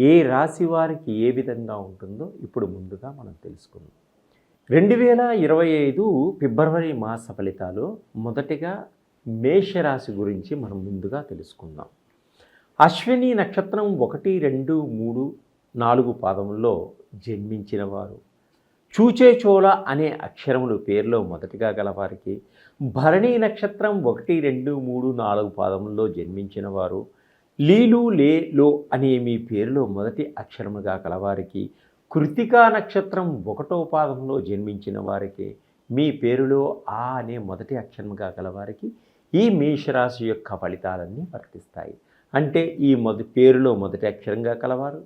ఏ రాశి వారికి ఏ విధంగా ఉంటుందో ఇప్పుడు ముందుగా మనం తెలుసుకుందాం. రెండు వేల ఇరవై ఐదు ఫిబ్రవరి మాస ఫలితాలు మొదటిగా మేషరాశి గురించి మనం ముందుగా తెలుసుకుందాం. అశ్విని నక్షత్రం ఒకటి రెండు మూడు నాలుగు పాదముల్లో జన్మించిన వారు. చూచేచోళ అనే అక్షరములు పేరులో మొదటిగా గలవారికి భరణి నక్షత్రం ఒకటి రెండు మూడు నాలుగు పాదముల్లో జన్మించిన వారు. లీలు లే లో అనే మీ పేరులో మొదటి అక్షరముగా కలవారికి కృతికా నక్షత్రం ఒకటో పాదంలో జన్మించిన వారికి మీ పేరులో ఆ అనే మొదటి అక్షరముగా గలవారికి ఈ మేషరాశి యొక్క ఫలితాలన్నీ వర్తిస్తాయి. అంటే ఈ మొదటి పేరులో మొదటి అక్షరంగా కలవారు.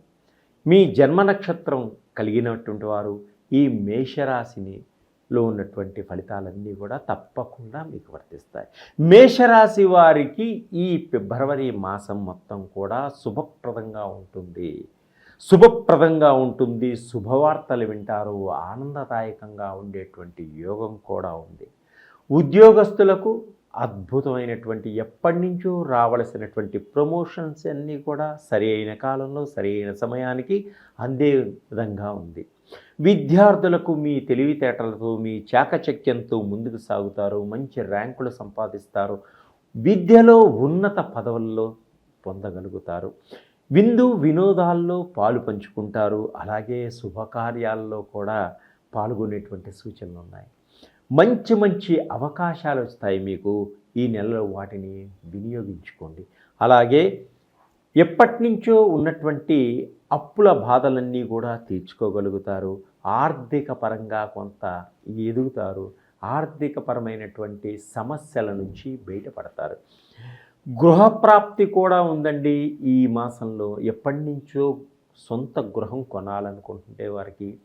మీ జన్మ నక్షత్రం కలిగినటువంటి వారు ఈ మేషరాశిని లో ఉన్నటువంటి ఫలితాలన్నీ కూడా తప్పకుండా మీకు వర్తిస్తాయి. మేషరాశి వారికి ఈ ఫిబ్రవరి మాసం మొత్తం కూడా శుభప్రదంగా ఉంటుంది. శుభప్రదంగా ఉంటుంది. శుభవార్తలు వింటారు. ఆనందదాయకంగా ఉండేటువంటి యోగం కూడా ఉంది. ఉద్యోగస్తులకు అద్భుతమైనటువంటి ఎప్పటి నుంచో రావలసినటువంటి ప్రమోషన్స్ అన్నీ కూడా సరి అయిన కాలంలో సరి అయిన సమయానికి అందే విధంగా ఉంది. విద్యార్థులకు మీ తెలివితేటలతో మీ చాకచక్యంతో ముందుకు సాగుతారు మంచి ర్యాంకులు సంపాదిస్తారు విద్యలో ఉన్నత పదవుల్లో పొందగలుగుతారు. విందు వినోదాల్లో పాలు పంచుకుంటారు. అలాగే శుభకార్యాల్లో కూడా పాల్గొనేటువంటి సూచనలు ఉన్నాయి. మంచి మంచి అవకాశాలు వస్తాయి మీకు. ఈ నెలలో వాటిని వినియోగించుకోండి. అలాగే ఎప్పటి నుంచో ఉన్నటువంటి అప్పుల బాధలన్నీ కూడా తీర్చుకోగలుగుతారు. ఆర్థిక పరంగా కొంత ఎదుగుతారు. ఆర్థికపరమైనటువంటి సమస్యల నుంచి బయటపడతారు. గృహప్రాప్తి కూడా ఉందండి ఈ మాసంలో. ఎప్పటి నుంచో సొంత గృహం కొనాలనుకుంటుంటే వారికి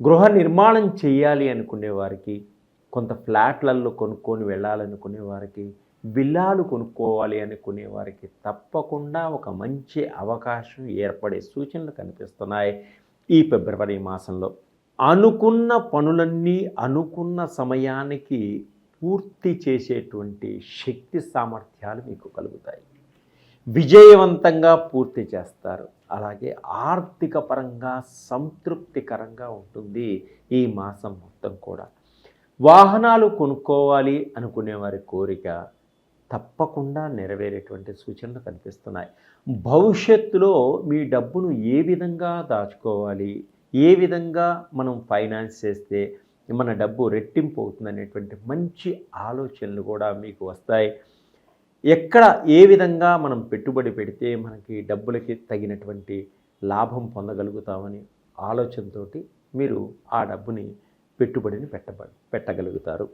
గృహ నిర్మాణం చేయాలి అనుకునే వారికి కొంత ఫ్లాట్లలో కొనుక్కొని వెళ్ళాలనుకునే వారికి బిల్లాలు కొనుక్కోవాలి అనుకునే వారికి తప్పకుండా ఒక మంచి అవకాశం ఏర్పడే సూచనలు కనిపిస్తున్నాయి ఈ ఫిబ్రవరి మాసంలో. అనుకున్న పనులన్నీ అనుకున్న సమయానికి పూర్తి చేసేటువంటి శక్తి సామర్థ్యాలు మీకు కలుగుతాయి. విజయవంతంగా పూర్తి చేస్తారు. అలాగే ఆర్థిక పరంగా సంతృప్తికరంగా ఉంటుంది ఈ మాసం మొత్తం కూడా. వాహనాలు కొనుక్కోవాలి అనుకునే వారి కోరిక తప్పకుండా నెరవేరేటువంటి సూచనలు కనిపిస్తున్నాయి. భవిష్యత్తులో మీ డబ్బును ఏ విధంగా దాచుకోవాలి? ఏ విధంగా మనం ఫైనాన్స్ చేస్తే మన డబ్బు రెట్టింపు అవుతుందనేటువంటి మంచి ఆలోచనలు కూడా మీకు వస్తాయి. ఎక్కడ ఏ విధంగా మనం పెట్టుబడి పెడితే మనకి డబ్బులకి తగినటువంటి లాభం పొందగలుగుతామని ఆలోచనతోటి మీరు ఆ డబ్బుని పెట్టుబడిని పెట్టబ పెట్టగలుగుతారు.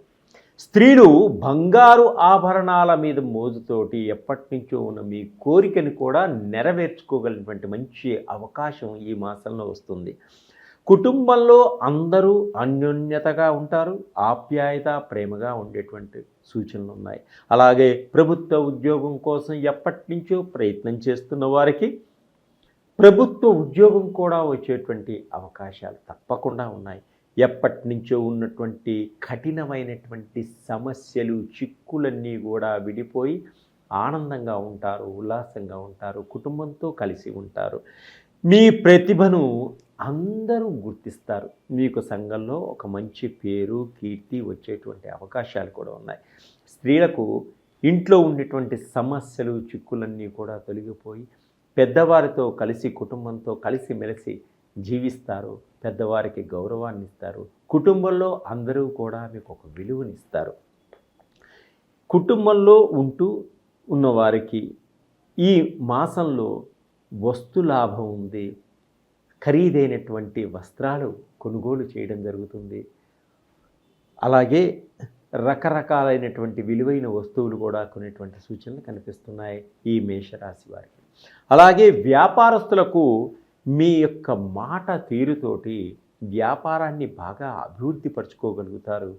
స్త్రీలు బంగారు ఆభరణాల మీద మోజుతోటి ఎప్పటి నుంచో ఉన్న మీ కోరికని కూడా నెరవేర్చుకోగలిగినటువంటి మంచి అవకాశం ఈ మాసంలో వస్తుంది. కుటుంబంలో అందరూ అన్యోన్యతగా ఉంటారు ఆప్యాయత ప్రేమగా ఉండేటువంటి సూచనలు ఉన్నాయి. అలాగే ప్రభుత్వ ఉద్యోగం కోసం ఎప్పటి నుంచో ప్రయత్నం చేస్తున్న వారికి ప్రభుత్వ ఉద్యోగం కూడా వచ్చేటువంటి అవకాశాలు తప్పకుండా ఉన్నాయి. ఎప్పటి నుంచో ఉన్నటువంటి కఠినమైనటువంటి సమస్యలు చిక్కులన్నీ కూడా విడిపోయి ఆనందంగా ఉంటారు ఉల్లాసంగా ఉంటారు కుటుంబంతో కలిసి ఉంటారు. మీ ప్రతిభను అందరూ గుర్తిస్తారు. మీకు సంఘంలో ఒక మంచి పేరు కీర్తి వచ్చేటువంటి అవకాశాలు కూడా ఉన్నాయి. స్త్రీలకు ఇంట్లో ఉండేటువంటి సమస్యలు చిక్కులన్నీ కూడా తొలగిపోయి పెద్దవారితో కలిసి కుటుంబంతో కలిసి మెలిసి జీవిస్తారు పెద్దవారికి గౌరవాన్ని ఇస్తారు కుటుంబంలో అందరూ కూడా మీకు ఒక విలువనిస్తారు. కుటుంబంలో ఉంటూ ఉన్నవారికి ఈ మాసంలో వస్తు లాభం ఉంది. ఖరీదైనటువంటి వస్త్రాలు కొనుగోలు చేయడం జరుగుతుంది. అలాగే రకరకాలైనటువంటి విలువైన వస్తువులు కూడా కొనేటువంటి సూచనలు కనిపిస్తున్నాయి ఈ మేషరాశి వారికి. అలాగే వ్యాపారస్తులకు మీ యొక్క మాట తీరుతోటి వ్యాపారాన్ని బాగా అభివృద్ధి పరచుకోగలుగుతారు.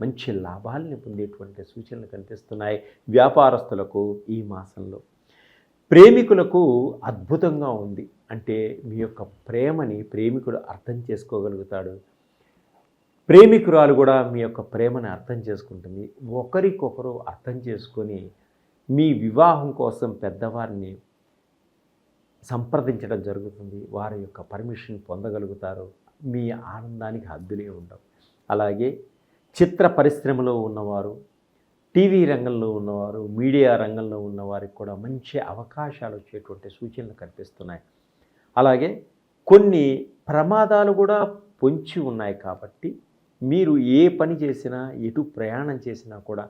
మంచి లాభాలని పొందేటువంటి సూచనలు కనిపిస్తున్నాయి వ్యాపారస్తులకు ఈ మాసంలో. ప్రేమికులకు అద్భుతంగా ఉంది. అంటే మీ యొక్క ప్రేమని ప్రేమికుడు అర్థం చేసుకోగలుగుతాడు. ప్రేమికురాలు కూడా మీ యొక్క ప్రేమని అర్థం చేసుకుంటుంది. ఒకరికొకరు అర్థం చేసుకొని మీ వివాహం కోసం పెద్దవారిని సంప్రదించడం జరుగుతుంది. వారి యొక్క పర్మిషన్ పొందగలుగుతారు. మీ ఆనందానికి హద్దులే ఉండవు. అలాగే చిత్ర పరిశ్రమలో ఉన్నవారు టీవీ రంగంలో ఉన్నవారు మీడియా రంగంలో ఉన్నవారికి కూడా మంచి అవకాశాలు వచ్చేటువంటి సూచనలు కనిపిస్తున్నాయి. అలాగే కొన్ని ప్రమాదాలు కూడా పొంచి ఉన్నాయి కాబట్టి మీరు ఏ పని చేసినా ఎటు ప్రయాణం చేసినా కూడా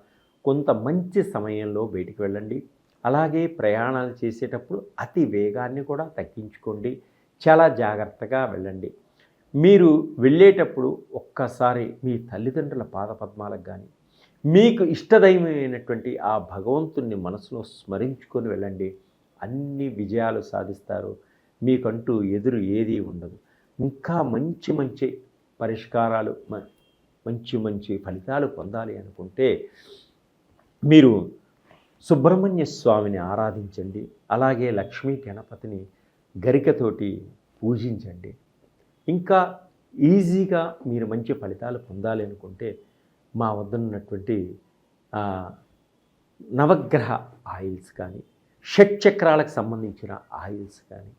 కొంత మంచి సమయంలో బయటికి వెళ్ళండి. అలాగే ప్రయాణాలు చేసేటప్పుడు అతి వేగాన్ని కూడా తగ్గించుకోండి. చాలా జాగ్రత్తగా వెళ్ళండి. మీరు వెళ్ళేటప్పుడు ఒక్కసారి మీ తల్లిదండ్రుల పాదపద్మాలకు కానీ మీకు ఇష్టదైవమైనటువంటి ఆ భగవంతుణ్ణి మనసులో స్మరించుకొని వెళ్ళండి. అన్ని విజయాలు సాధిస్తారు. మీకంటూ ఎదురు ఏదీ ఉండదు. ఇంకా మంచి మంచి పరిష్కారాలు మంచి మంచి ఫలితాలు పొందాలి అనుకుంటే మీరు సుబ్రహ్మణ్య స్వామిని ఆరాధించండి అలాగే లక్ష్మీ గణపతిని గరికతోటి పూజించండి. ఇంకా ఈజీగా మీరు మంచి ఫలితాలు పొందాలి అనుకుంటే మా వద్ద ఉన్నటువంటి నవగ్రహ ఆయిల్స్ కానీ షట్చక్రాలకు సంబంధించిన ఆయిల్స్ కానీ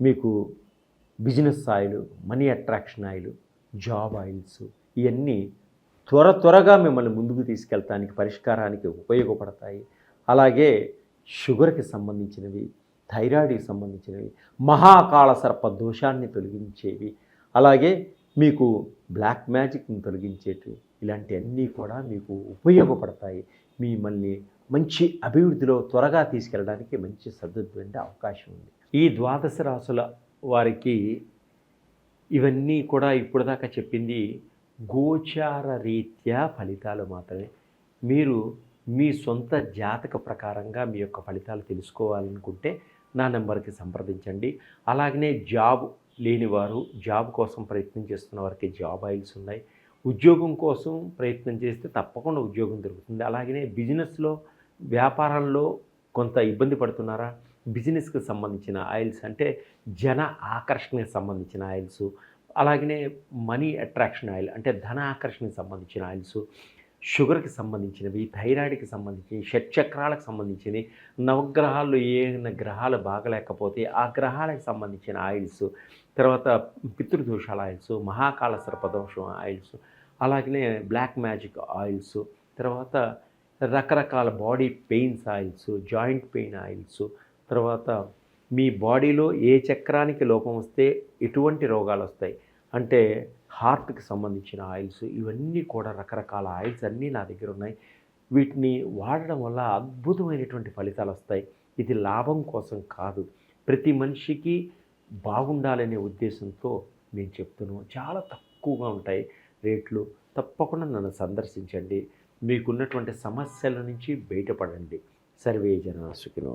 మీకు business oil money attraction oil job oils ఇవన్నీ త్వర త్వరగా మిమ్మల్ని ముందుకు తీసుకెళ్తానికి పరిష్కారానికి ఉపయోగపడతాయి. అలాగే షుగర్కి సంబంధించినవి థైరాయిడ్కి సంబంధించినవి మహాకాళ సర్ప దోషాన్ని తొలగించేవి అలాగే మీకు బ్లాక్ మ్యాజిక్ని తొలగించేటివి ఇలాంటివన్నీ కూడా మీకు ఉపయోగపడతాయి. మిమ్మల్ని మంచి అభివృద్ధిలో త్వరగా తీసుకెళ్ళడానికి మంచి సద్దుద్వంటి అవకాశం ఉంది. ఈ ద్వాదశ రాసుల వారికి ఇవన్నీ కూడా ఇప్పుడు దాకా చెప్పింది గోచార రీత్యా ఫలితాలు మాత్రమే. మీరు మీ సొంత జాతక ప్రకారంగా మీ యొక్క ఫలితాలు తెలుసుకోవాలనుకుంటే నా నెంబర్కి సంప్రదించండి. అలాగనే జాబ్ లేనివారు జాబ్ కోసం ప్రయత్నం చేస్తున్న వారికి జాబ్ ఆయిల్స్ ఉన్నాయి. ఉద్యోగం కోసం ప్రయత్నం చేస్తే తప్పకుండా ఉద్యోగం దొరుకుతుంది. అలాగనే బిజినెస్లో వ్యాపారంలో కొంత ఇబ్బంది పడుతున్నారా? బిజినెస్కి సంబంధించిన ఆయిల్స్ అంటే జన ఆకర్షణకి సంబంధించిన ఆయిల్స్. అలాగనే మనీ అట్రాక్షన్ ఆయిల్ అంటే ధన ఆకర్షణకి సంబంధించిన ఆయిల్స్. షుగర్కి సంబంధించినవి థైరాయిడ్కి సంబంధించి షట్చక్రాలకు సంబంధించినవి నవగ్రహాల్లో ఏ గ్రహాలు బాగలేకపోతే ఆ గ్రహాలకు సంబంధించిన ఆయిల్స్ తర్వాత పితృదోషాల ఆయిల్స్ మహాకాళ సర్పదోషం ఆయిల్స్ అలాగనే బ్లాక్ మ్యాజిక్ ఆయిల్స్ తర్వాత రకరకాల body pains oils joint pain oils తర్వాత మీ బాడీలో ఏ చక్రానికి లోపం వస్తే ఎటువంటి రోగాలు వస్తాయి? అంటే హార్ట్కి సంబంధించిన ఆయిల్స్ ఇవన్నీ కూడా రకరకాల ఆయిల్స్ అన్నీ నా దగ్గర ఉన్నాయి. వీటిని వాడడం వల్ల అద్భుతమైనటువంటి ఫలితాలు వస్తాయి. ఇది లాభం కోసం కాదు. ప్రతి మనిషికి బాగుండాలనే ఉద్దేశంతో నేను చెప్తున్నాను చాలా తక్కువగా ఉంటాయి రేట్లు. తప్పకుండా నన్ను సందర్శించండి. మీకున్నటువంటి సమస్యల నుంచి బయటపడండి. సర్వే జన సుఖినో